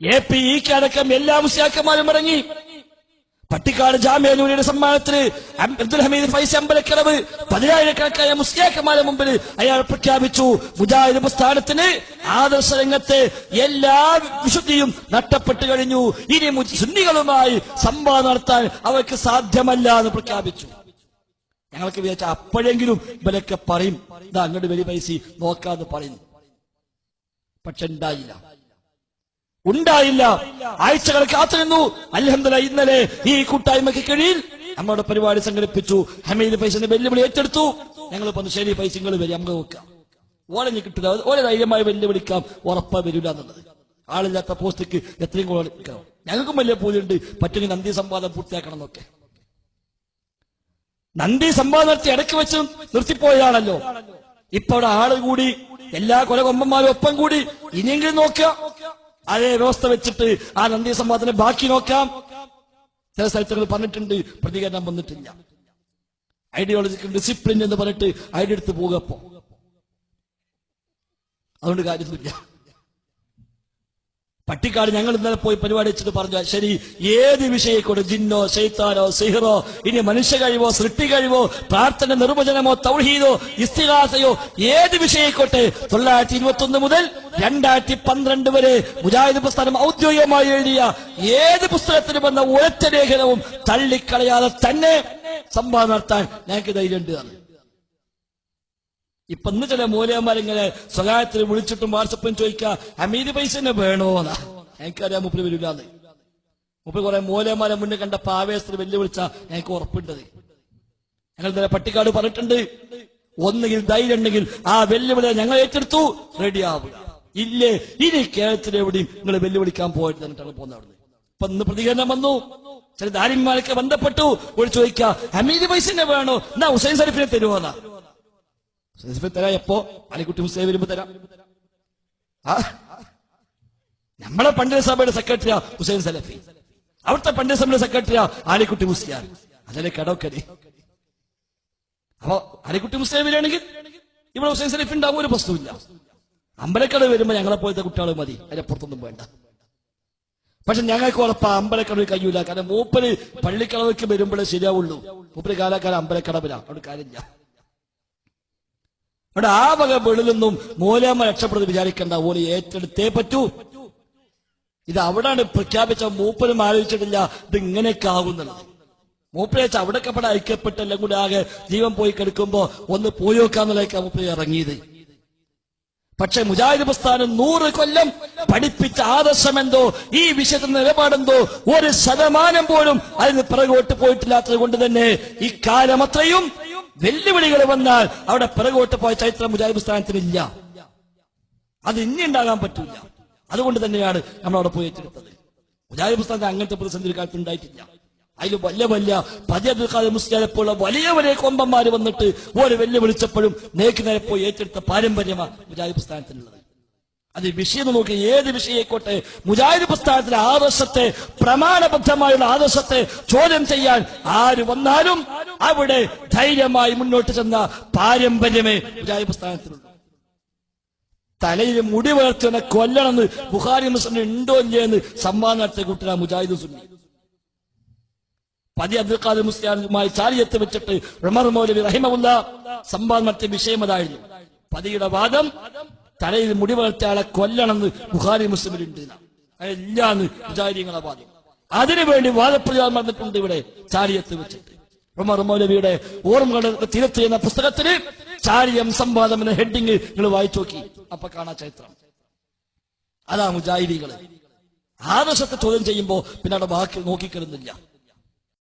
A P ഇക്ക് അടക്കം എല്ലാ മുസ്ലിയാക്കന്മാരും ഇറങ്ങി പട്ടിക്കാട് ജാമ്യാനൂരിയുടെ സമ്മാനത്തിന് അബ്ദുൽ ഹമീദ് ഫൈസ് അമ്പലക്കിളവ് പതിനായിരക്കണക്കായ മുസ്ലിയാക്കന്മാരുടെ മുമ്പിൽ അയാൾ പ്രഖ്യാപിച്ചു. മുജാഹിദ് പ്രസ്ഥാനത്തിന് ആദർശ രംഗത്തെ എല്ലാ വിശുദ്ധിയും നഷ്ടപ്പെട്ടു കഴിഞ്ഞു. ഇനി സുന്നികളുമായി സംവാദം നടത്താൻ അവർക്ക് സാധ്യമല്ല എന്ന് പ്രഖ്യാപിച്ചു. ഞങ്ങൾക്ക് വിചാരിച്ച അപ്പോഴെങ്കിലും ഇവരൊക്കെ പറയും ഇതാ അങ്ങോട്ട് വലിയ പൈസ നോക്കാന്ന് പറയുന്നു പക്ഷെ ഉണ്ടായില്ല. ഉണ്ടായില്ല. ആഴ്ചകൾ കാത്തിരുന്നു അലഹമ്മദ ഇന്നലെ ഈ കൂട്ടായ്മയ്ക്ക് കീഴിൽ നമ്മുടെ പരിപാടി സംഘടിപ്പിച്ചു. ഹമീദ് പൈസന്റെ വെല്ലുവിളി ഏറ്റെടുത്തു. ഞങ്ങൾ പറഞ്ഞു ശരി പൈസ നിങ്ങൾ വരും നമുക്ക് നോക്കാം ഓളഞ്ഞ് കിട്ടില്ല ഓരോ ധൈര്യമായി വെല്ലുവിളിക്കാം. ഉറപ്പ വരില്ല എന്നുള്ളത്. ആളില്ലാത്ത പോസ്റ്റിക്ക് എത്രയും കൂടുതൽ ഞങ്ങൾക്കും വലിയ പൂജയുണ്ട് പറ്റുന്ന നന്ദി സംവാദം പൂർത്തിയാക്കണം എന്നൊക്കെ നന്ദി സംവാദം നടത്തി ഇടയ്ക്ക് വെച്ച് നിർത്തിപ്പോയതാണല്ലോ. ഇപ്പൊ അവിടെ ആൾ കൂടി എല്ലാ കൊലകൊമ്പന്മാരും ഒപ്പം കൂടി ഇനിയെങ്കിലും നോക്കുക. അതേ വ്യവസ്ഥ വെച്ചിട്ട് ആ നന്ദി സംവാദത്തിന് ബാക്കി നോക്കാം. ചില സ്ഥലത്തുകൾ പറഞ്ഞിട്ടുണ്ട് പ്രതികരണം വന്നിട്ടില്ല. ഐഡിയോളജിക്കൽ ഡിസിപ്ലിൻ എന്ന് പറഞ്ഞിട്ട് ഐഡിയ എടുത്ത് പോകപ്പോ അതുകൊണ്ട് കാര്യമൊന്നുമില്ല. പട്ടിക്കാട് ഞങ്ങൾ ഇന്നലെ പോയി പരിപാടി വെച്ചിട്ട് പറഞ്ഞു ശരി ഏത് വിഷയക്കൂടെ ജിന്നോ ശൈത്താനോ സിഹിറോ ഇനി മനുഷ്യ കഴിവോ സൃഷ്ടി കഴിവോ പ്രാർത്ഥന നിർവചനമോ തൗഹീദോ ഇസ്തിഹാസയോ ഏത് വിഷയക്കോട്ടെ തൊള്ളായിരത്തി ഇരുപത്തി ഒന്ന് മുതൽ രണ്ടായിരത്തി പന്ത്രണ്ട് വരെ മുജാഹിദ് പ്രസ്ഥാനം ഔദ്യോഗികമായി എഴുതിയ ഏത് പുസ്തകത്തിന് വന്ന ഒരൊറ്റ ലേഖനവും തള്ളിക്കളയാതെ തന്നെ സംവാദം നടത്താൻ ഞങ്ങൾക്ക് ധൈര്യമുണ്ട്. ഇപ്പൊ ഇന്ന് ചില മൂലയന്മാരിങ്ങനെ സ്വകാര്യത്തിൽ വിളിച്ചിട്ടും വാട്സപ്പും ചോദിക്കുക അമീതി പൈസ തന്നെ വേണോന്നാ? എനിക്കറിയാം മുപ്പിൽ വരില്ലാന്ന് മുപ്പിൽ കുറെ മൂലയന്മാരെ മുന്നേ കണ്ട ആവേശത്തിൽ വെല്ലുവിളിച്ച എനിക്ക് ഉറപ്പുണ്ടത് ഞങ്ങൾ നേരെ പട്ടിക്കാട് പറഞ്ഞിട്ടുണ്ട് ഒന്നുകിൽ ധൈര്യം ഉണ്ടെങ്കിൽ ആ വെല്ലുവിളി ഞങ്ങൾ ഏറ്റെടുത്തു റെഡി ആവുക. ഇല്ലേ ഇനി കേരളത്തിൽ എവിടെയും നിങ്ങൾ വെല്ലുവിളിക്കാൻ പോയിട്ട് എന്നിട്ടാണ് പോകുന്നത് അവിടുന്ന്. ഇപ്പൊ ഇന്ന് പ്രതികരണം വന്നു. ചില ദാരിന്മാരൊക്കെ ബന്ധപ്പെട്ടു. ഒരു ചോദിക്കുക അമീതി പൈസ തന്നെ വേണോ? എന്നാ ഹുസൈൻ സരിഫിനെ തരുമോന്നാ തരാം എപ്പോ? അലിക്കുട്ടി ഹുസൈൻ വരുമ്പോ തരാം? നമ്മളെ പണ്ഡിത സഭയുടെ സെക്രട്ടറിയാ ഹുസൈൻ സലഫി. അവിടുത്തെ പണ്ഡിത സഭയുടെ സെക്രട്ടറിയാ ആലിക്കുട്ടി മുസ്ലിയാർ. അതല്ലേ കടോക്കരി അപ്പൊ ആലിക്കുട്ടി മുസ്ലിം വരികയാണെങ്കിൽ ഇവിടെ ഹുസൈൻ സലഫി ഉണ്ടാവും ഒരു പ്രശ്നമില്ല അമ്പലക്കട വരുമ്പോ ഞങ്ങളെ പോലത്തെ കുട്ടികൾ മതി അതിനപ്പുറത്തൊന്നും വേണ്ട പക്ഷെ ഞങ്ങൾക്ക് ഉറപ്പാ അമ്പലക്കടവ് കഴിയൂല. കാരണം മൂപ്പര് പള്ളിക്കടവയ്ക്ക് വരുമ്പോഴേ ശരിയാവുള്ളൂ. മൂപ്പര് കാലാകാലം അമ്പലക്കടവിലാണ് അവിടെ കാര്യമില്ല. അവിടെ ആ വക വെളിലൊന്നും മൂലമ്മ രക്ഷപ്പെടുന്നത് വിചാരിക്കേണ്ട ഓൽ ഏറ്റെടുത്തേ പറ്റൂ. ഇത് അവിടാണ് പ്രഖ്യാപിച്ച മൂപ്പനും ആലോചിച്ചിട്ടില്ല ഇത് ഇങ്ങനെയൊക്കെ ആകുന്നുള്ളത് മൂപ്പരെ വെച്ച് അവിടെയൊക്കെ പെടാ ഐക്യപ്പെട്ട് എല്ലാം കൂടി ആകെ ജീവൻ പോയി കിടക്കുമ്പോ ഒന്ന് പോയി നോക്കാന്നുള്ളതൊക്കെ മൂപ്പര് ഇറങ്ങിയത്. പക്ഷെ മുജാഹിദ് പ്രസ്ഥാനം നൂറ് കൊല്ലം പഠിപ്പിച്ച ആദർശം എന്തോ ഈ വിഷയത്തിൽ നിലപാടെന്തോ ഒരു ശതമാനം പോലും അതിന് പിറകോട്ട് പോയിട്ടില്ലാത്തത് കൊണ്ട് തന്നെ ഇക്കാലം അത്രയും വെല്ലുവിളികൾ വന്നാൽ അവിടെ പിറകോട്ട് പോയ ചരിത്രം മുജാഹിബ് സ്ഥാനത്തിനില്ല. അത് ഇനി ഉണ്ടാകാൻ പറ്റില്ല അതുകൊണ്ട് തന്നെയാണ് നമ്മൾ അവിടെ പോയി ഏറ്റെടുത്തത്. മുജാഹിബ് സ്ഥാനത്ത് അങ്ങനത്തെ പ്രതിസന്ധി കാലത്ത് ഉണ്ടായിട്ടില്ല. അതിൽ വലിയ വലിയ പതിയബ്ദുൽ മുസ്ലിനെ പോലുള്ള വലിയ വലിയ കൊമ്പന്മാർ വന്നിട്ട് ഒരു വെല്ലുവിളിച്ചപ്പോഴും നേക്ക് നേരെ പോയി ഏറ്റെടുത്ത പാരമ്പര്യമാണ് മുജാഹിദ് പ്രസ്ഥാനത്തിനുള്ളത് അത് വിഷയം നോക്കി. ഏത് വിഷയമായിക്കോട്ടെ മുജാഹിദ് പ്രസ്ഥാനത്തിലെ ആദർശത്തെ പ്രമാണബദ്ധമായുള്ള ആദർശത്തെ ചോദ്യം ചെയ്യാൻ ആര് വന്നാലും അവിടെ ധൈര്യമായി മുന്നോട്ട് ചെന്ന പാരമ്പര്യമേ മുജാഹിദ് പ്രസ്ഥാനത്തിനുള്ളൂ തലയിൽ മുടി വളർത്തുന്ന കൊല്ലണമെന്ന് ബുഹാരി മുസ്ലിം ഉണ്ടോ ഇല്ലേ എന്ന് സമ്മാനം നടത്തിയ കുട്ടിനാ മുജാഹിദ് സുന്നി. പതി അബ്ദുൽ ഖാദി മുസ്ലിയാനുമായി ചാലിയത്ത് വെച്ചിട്ട് ഉമർ മൗലവി റഹിമവുല്ല സമ്മാനം നടത്തിയ വിഷയം അതായിരുന്നു. പതിയുടെ വാദം തലയിൽ മുടി വളർത്തിയാളെ കൊല്ലണമെന്ന് ബുഹാരി മുസ്ലിമിലുണ്ട് അതെല്ലാന്ന് മുജാഹിദീങ്ങളെ വാദം. അതിനുവേണ്ടി വാദപ്രചാരം നടന്നിട്ടുണ്ട് ഇവിടെ ചാലിയത്ത് വെച്ചിട്ട്. ഉമർ മൗലവിയുടെ ഓർമ്മകൾ തിരത്ത് എന്ന പുസ്തകത്തിന് ചാരിയം സംവാദം എന്ന ഹെഡിങ് നിങ്ങൾ വായിച്ചു നോക്കി. അപ്പൊ കാണാ ചരിത്രം. അതാ മുജാഹിദികൾ ആദർശത്തെ ചോദ്യം ചെയ്യുമ്പോ പിന്നെ അവിടെ ബാക്കി നോക്കിക്കരുന്നില്ല